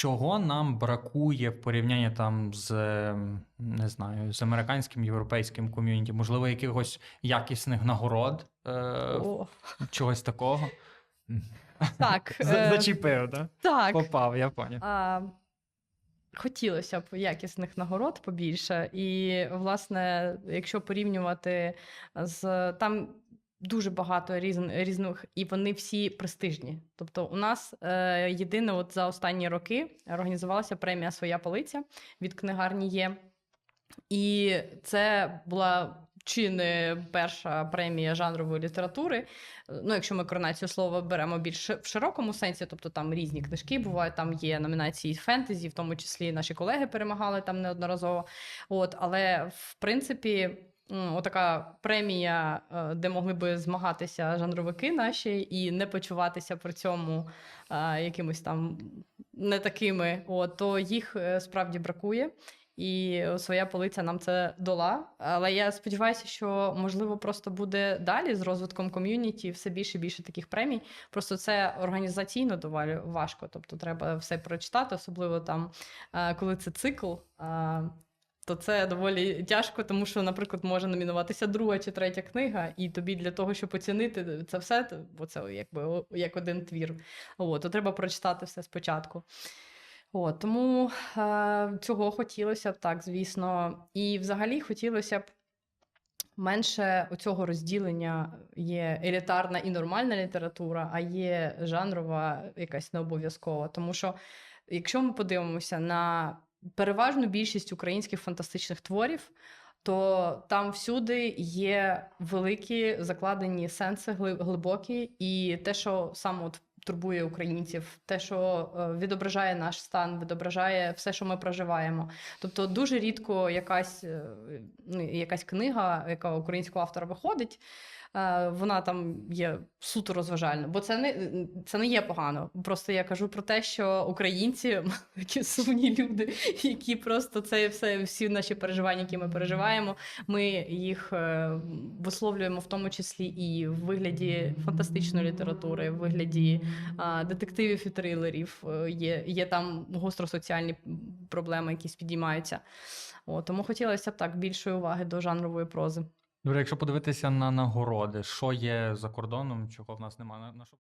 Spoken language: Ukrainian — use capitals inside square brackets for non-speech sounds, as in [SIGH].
чого нам бракує в порівнянні там з ем, не знаю, з американським європейським ком'юніті? Можливо, якихось якісних нагород, е, О, чогось такого? так, [LAUGHS] е, Зачепив, так? так. Попав, я поняв. А, хотілося б якісних нагород побільше. І, власне, якщо порівнювати з там. Дуже багато різн, різних, і вони всі престижні. Тобто, у нас е, єдине, от за останні роки організувалася премія Своя полиця від книгарні є. І це була чи не перша премія жанрової літератури. Ну, якщо ми коронацію слова беремо більш в широкому сенсі, тобто там різні книжки бувають, там є номінації фентезі, в тому числі наші колеги перемагали там неодноразово. От, але в принципі. Отака премія, е, де могли би змагатися жанровики наші і не почуватися при цьому е, якимось там не такими, от, то їх е, справді бракує. І своя полиця нам це дола. Але я сподіваюся, що можливо просто буде далі з розвитком ком'юніті все більше і більше таких премій. Просто це організаційно доволі важко. Тобто треба все прочитати, особливо там, коли це цикл. То це доволі тяжко, тому що, наприклад, може номінуватися друга чи третя книга, і тобі для того, щоб оцінити це все, бо це якби як один твір. От, то треба прочитати все спочатку. От, тому е, цього хотілося б так, звісно. І взагалі хотілося б менше оцього розділення є елітарна і нормальна література, а є жанрова якась не обов'язкова. Тому що, якщо ми подивимося на переважну більшість українських фантастичних творів, то там всюди є великі закладені сенси гли- глибокі, і те, що саме от турбує українців, те, що е, відображає наш стан, відображає все, що ми проживаємо. Тобто, дуже рідко якась, е, ну, якась книга, яка українського автора виходить. е, Вона там є суто розважальна, бо це не це не є погано. Просто я кажу про те, що українці [LAUGHS] такі сумні люди, які просто це все, всі наші переживання, які ми переживаємо, ми їх висловлюємо в тому числі і в вигляді фантастичної літератури, в вигляді детективів і трилерів. Е, Є, є там гостросоціальні проблеми, якісь підіймаються. О, тому хотілося б так більшої уваги до жанрової прози. Добре, якщо подивитися на нагороди, що є за кордоном, чого в нас немає, на, що